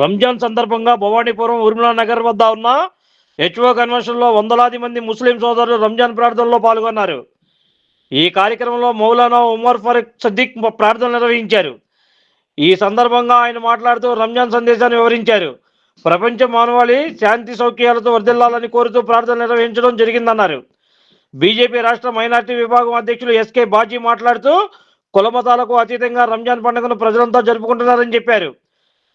రంజాన్ సందర్భంగా భవానీపురం ఉర్మిలా నగర్ వద్ద ఉన్న హెచ్ఓ కన్వెన్షన్లో వందలాది మంది ముస్లిం సోదరులు రంజాన్ ప్రార్థనలో పాల్గొన్నారు. ఈ కార్యక్రమంలో మౌలానా ఉమర్ ఫరూక్ సద్దీక్ ప్రార్థన నిర్వహించారు. ఈ సందర్భంగా ఆయన మాట్లాడుతూ రంజాన్ సందేశాన్ని వివరించారు. ప్రపంచ మానవాళి శాంతి సౌఖ్యాలతో వర్ధిల్లాలని కోరుతూ ప్రార్థన నిర్వహించడం జరిగిందన్నారు. బీజేపీ రాష్ట్ర మైనార్టీ విభాగం అధ్యక్షులు ఎస్కే బాజీ మాట్లాడుతూ కులమతాలకు అతీతంగా రంజాన్ పండుగను ప్రజలంతా జరుపుకుంటున్నారని చెప్పారు.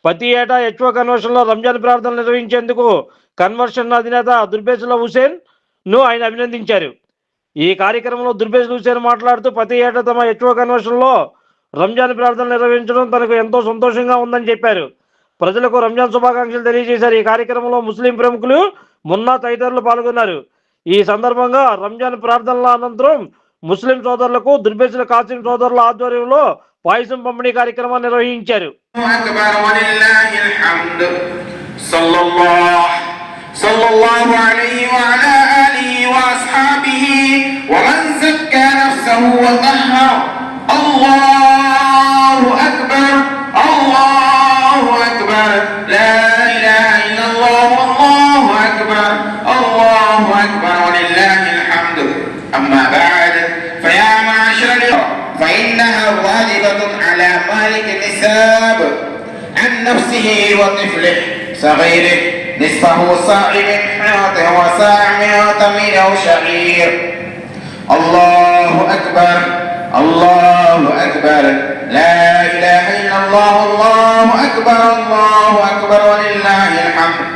ప్రతి ఏటా హెచ్ఓ కన్వర్షన్లో రంజాన్ ప్రార్థనలు నిర్వహించేందుకు కన్వర్షన్ అధినేత దుర్బేసుల హుసేన్ను ఆయన అభినందించారు. ఈ కార్యక్రమంలో దుర్బేసుల హుసేన్ మాట్లాడుతూ ప్రతి ఏటా తమ హెచ్ఓ కన్వర్షన్లో రంజాన్ ప్రార్థనలు నిర్వహించడం తనకు ఎంతో సంతోషంగా ఉందని చెప్పారు. ప్రజలకు రంజాన్ శుభాకాంక్షలు తెలియజేశారు. ఈ కార్యక్రమంలో ముస్లిం ప్రముఖులు మున్నా తదితరులు పాల్గొన్నారు. ఈ సందర్భంగా రంజాన్ ప్రార్థనల అనంతరం ముస్లిం సోదరులకు దుర్బేసుల కాసిం సోదరుల ఆధ్వర్యంలో పాయసం పంపిణీ కార్యక్రమాన్ని నిర్వహించారు أكبر ولله الحمد صلى الله صلى الله عليه وعلى آله وأصحابه ومن زكى نفسه وطهر النساب عن نفسه وطفله. صغيره نصفه صاع من حنطه وصاع من شعير الله أكبر الله أكبر. لا إله إلا الله الله أكبر الله أكبر ولله الحمد.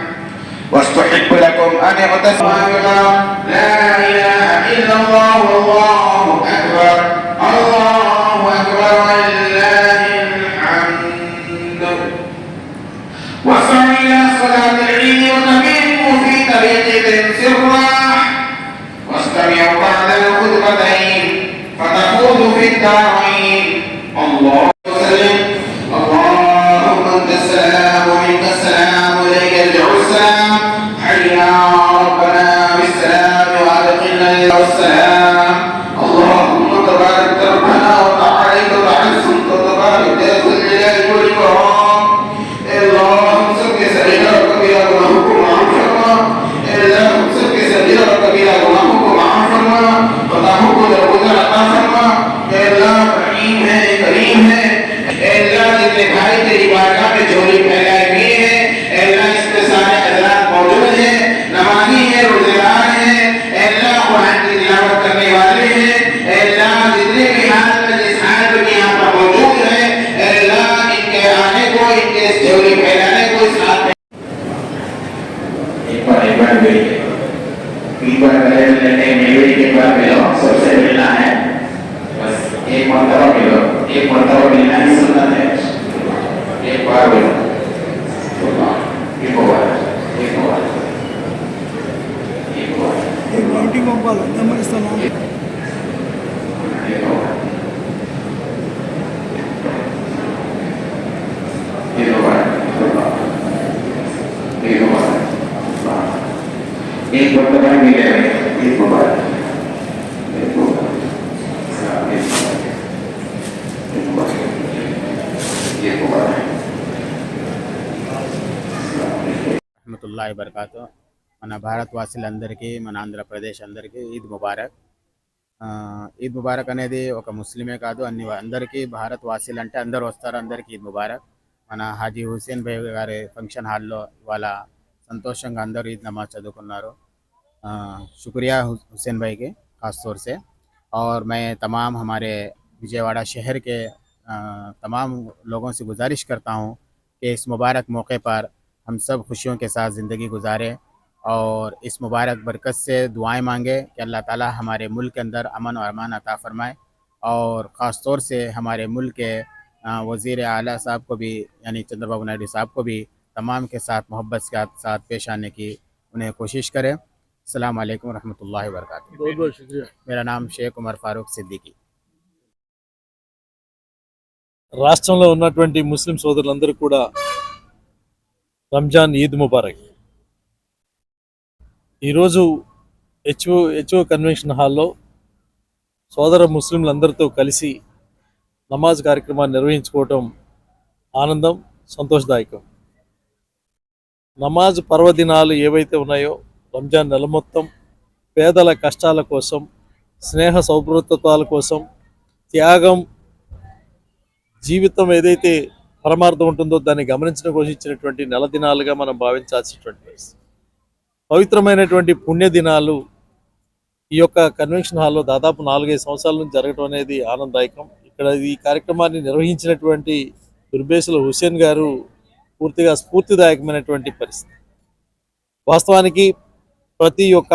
واستحب لكم أن اغتسلوا. لا إله إلا الله والله أكبر. سرا واستمعوا بعد الخطبتين فتفوزوا في الدارين الله ఏ కొంతలో మీరు ఏ కొంతలో మీనా రహమతుల్లాhi బర్కాతు మన భారతవాసులందరికీ మన ఆంధ్రప్రదేశ్ అందరికీ ఈద్ ముబారక్ ఆ, ఈద్ ముబారక్ అనేది ఒక ముస్లిమే కాదు అన్ని అందరికీ భారత్ వాసీలు అంటే అందరు వస్తారు అందరికీ ఈద్ ముబారక్ మన హాజీ హుసేన్ భాయ్ గారి ఫంక్షన్ హాల్లో ఇవాళ సంతోషంగా అందరూ ఈద్ నమాజ్ చదువుకున్నారు ఆ, शुक्रिया हु- हुसैन भाई के खास तौर से और मैं तमाम हमारे विजयवाड़ा शहर के आ, तमाम लोगों से गुजारिश करता हूँ कि इस मुबारक मौके पर हम सब खुशियों के साथ ज़िंदगी गुजारें और इस मुबारक बरकत से दुआएं मांगे कि अल्लाह ताला हमारे मुल्क के अंदर अमन और अमान अता फरमाए और ख़ास तौर से हमारे मुल्क के वज़ीर आला साहब को भी यानी चंद्रबाबू नायडू साहब को भी तमाम के साथ मोहब्बत के साथ पेश आने की उन्हें कोशिश करें अल्लाम रहमतुल्लाहि व बरकातुहू बहुत बहुत शुक्रिया मेरा नाम शेख उमर फारूक सिद्दीकी రాష్ట్రంలో ఉన్నటువంటి ముస్లిం సోదరులందరూ కూడా రంజాన్ ఈద్ ముబారక్. ఈరోజు హెచ్ఓ హెచ్ఓ కన్వెన్షన్ హాల్లో సోదర ముస్లింలందరితో కలిసి నమాజ్ కార్యక్రమాన్ని నిర్వహించుకోవటం ఆనందం సంతోషదాయకం. నమాజ్ పర్వదినాలు ఏవైతే ఉన్నాయో రంజాన్ నెల మొత్తం పేదల కష్టాల కోసం స్నేహ సౌభృతత్వాల కోసం త్యాగం జీవితం ఏదైతే పరమార్థం ఉంటుందో దాన్ని గమనించడం కోసం ఇచ్చినటువంటి నెల దినాలుగా మనం భావించాల్సినటువంటి పరిస్థితి. పవిత్రమైనటువంటి పుణ్యదినాలు ఈ యొక్క కన్వెన్షన్ హాల్లో దాదాపు నాలుగైదు సంవత్సరాల నుంచి జరగడం అనేది ఆనందదాయకం. ఇక్కడ ఈ కార్యక్రమాన్ని నిర్వహించినటువంటి దుర్బేసుల హుసేన్ గారు పూర్తిగా స్ఫూర్తిదాయకమైనటువంటి పరిస్థితి. వాస్తవానికి ప్రతి ఒక్క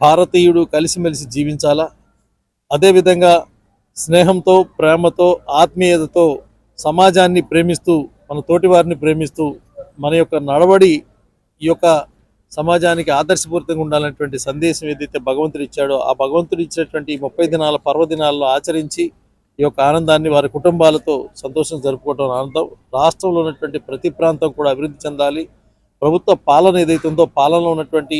భారతీయుడు కలిసిమెలిసి జీవించాలా? అదేవిధంగా స్నేహంతో ప్రేమతో ఆత్మీయతతో సమాజాన్ని ప్రేమిస్తూ మన తోటి వారిని ప్రేమిస్తూ మన యొక్క నడవడి ఈ యొక్క సమాజానికి ఆదర్శపూరితంగా ఉండాలనేటువంటి సందేశం ఏదైతే భగవంతుడు ఇచ్చాడో ఆ భగవంతుడు ఇచ్చినటువంటి ఈ ముప్పై దినాల పర్వదినాల్లో ఆచరించి ఈ యొక్క ఆనందాన్ని వారి కుటుంబాలతో సంతోషం జరుపుకోవడం ఆనందం. రాష్ట్రంలో ఉన్నటువంటి ప్రతి ప్రాంతం కూడా అభివృద్ధి చెందాలి. ప్రభుత్వ పాలన ఏదైతే ఉందో పాలనలో ఉన్నటువంటి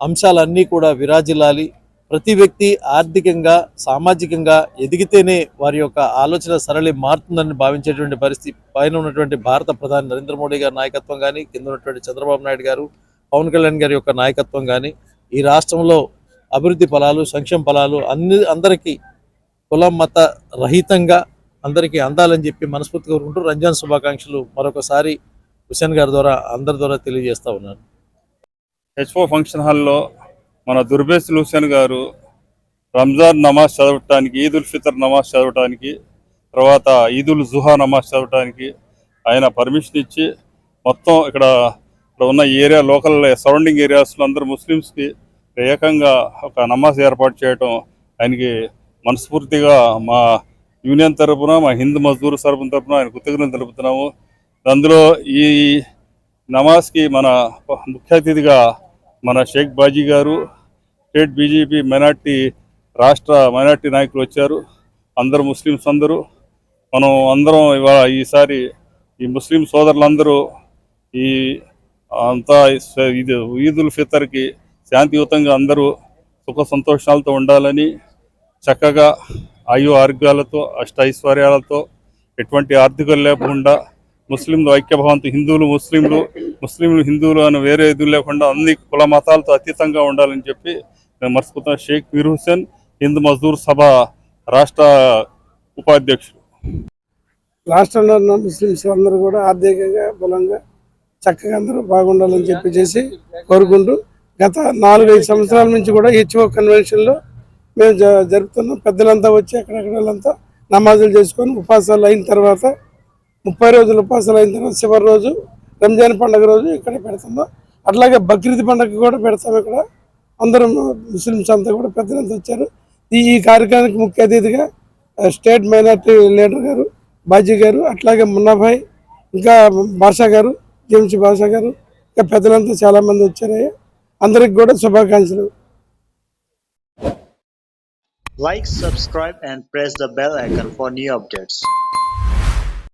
అంశాలన్నీ కూడా విరాజిల్లాలి. ప్రతి వ్యక్తి ఆర్థికంగా సామాజికంగా ఎదిగితేనే వారి యొక్క ఆలోచన సరళి మారుతుందని భావించేటువంటి పరిస్థితి పైన ఉన్నటువంటి భారత ప్రధాని నరేంద్ర మోడీ గారి నాయకత్వం కానీ కింద ఉన్నటువంటి చంద్రబాబు నాయుడు గారు పవన్ కళ్యాణ్ గారి యొక్క నాయకత్వం కానీ ఈ రాష్ట్రంలో అభివృద్ధి ఫలాలు సంక్షేమ ఫలాలు అన్ని అందరికీ కులం మత రహితంగా అందరికీ అందాలని చెప్పి మనస్ఫూర్తిగా కోరుకుంటూ రంజాన్ శుభాకాంక్షలు మరొకసారి హుసేన్ గారి ద్వారా అందరి ద్వారా తెలియజేస్తా ఉన్నాను. హెచ్ఓ ఫంక్షన్ హాల్లో మన దుర్బేస్ హుసేన్ గారు రంజాన్ నమాజ్ చదవటానికి ఈద్ ఉల్ ఫితర్ నమాజ్ చదవటానికి తర్వాత ఈద్ ఉల్ జుహా నమాజ్ చదవటానికి ఆయన పర్మిషన్ ఇచ్చి మొత్తం ఇక్కడ ఇక్కడ ఉన్న ఏరియా లోకల్ సరౌండింగ్ ఏరియాస్లో అందరూ ముస్లిమ్స్కి ఏకంగా ఒక నమాజ్ ఏర్పాటు చేయటం ఆయనకి మనస్ఫూర్తిగా మా యూనియన్ తరపున మా హిందూ మజ్దూర్ తరపున తరపున ఆయన కృతజ్ఞతలు తెలుపుతున్నాము. అందులో ఈ నమాజ్కి మన ముఖ్య అతిథిగా మన షేక్ బాజీ గారు స్టేట్ బీజేపీ మైనార్టీ రాష్ట్ర మైనార్టీ నాయకులు వచ్చారు. అందరూ ముస్లిమ్స్ అందరూ. మనం అందరం ఇవాళ ఈసారి ఈ ముస్లిం సోదరులందరూ ఈ అంతా ఇది ఈదుల్ ఫితర్కి శాంతియుతంగా అందరూ సుఖ సంతోషాలతో ఉండాలని చక్కగా ఆయు ఆరోగ్యాలతో అష్ట ఐశ్వర్యాలతో ఎటువంటి ఆర్థికం లేకుండా ముస్లింలు ఐక్యభావంతో హిందువులు ముస్లింలు ముస్లింలు హిందువులు అని వేరే ఇది లేకుండా అన్ని కుల మతాలతో అతీతంగా ఉండాలని చెప్పి నేను మర్చిపోతున్న షేక్ మీర్ హుసేన్ హిందూ మజ్దూర్ సభ రాష్ట్ర ఉపాధ్యక్షుడు రాష్ట్రంలో ఉన్న ముస్లిమ్స్ అందరూ కూడా ఆర్థికంగా బలంగా చక్కగా అందరూ బాగుండాలని చెప్పి చేసి కోరుకుంటూ గత నాలుగైదు సంవత్సరాల నుంచి కూడా హెచ్ఓ కన్వెన్షన్లో మేము జ- జరుపుతున్నాం. పెద్దలంతా వచ్చి అక్కడక్కడ వాళ్ళంతా నమాజులు చేసుకొని ఉపాసాలు అయిన తర్వాత ముప్పై రోజులు ఉపాసాలు అయిన తర్వాత చివరి రోజు రంజాన్ పండుగ రోజు ఇక్కడ పెడతాము. అట్లాగే బక్రీద్ పండుగ కూడా పెడతాము ఇక్కడ. అందరం ముస్లిమ్స్ అంతా కూడా పెద్దలంతా వచ్చారు. ఈ ఈ కార్యక్రమానికి ముఖ్య అతిథిగా స్టేట్ మైనార్టీ లీడర్ గారు బాజీ గారు అట్లాగే మున్నాభాయ్ ఇంకా భాషా గారు జేమ్స్ భాషా గారు ఇంకా పెద్దలంతా చాలా మంది వచ్చారు. అందరికి కూడా శుభాకాంక్షలు. Like, subscribe, and press the bell icon for new updates.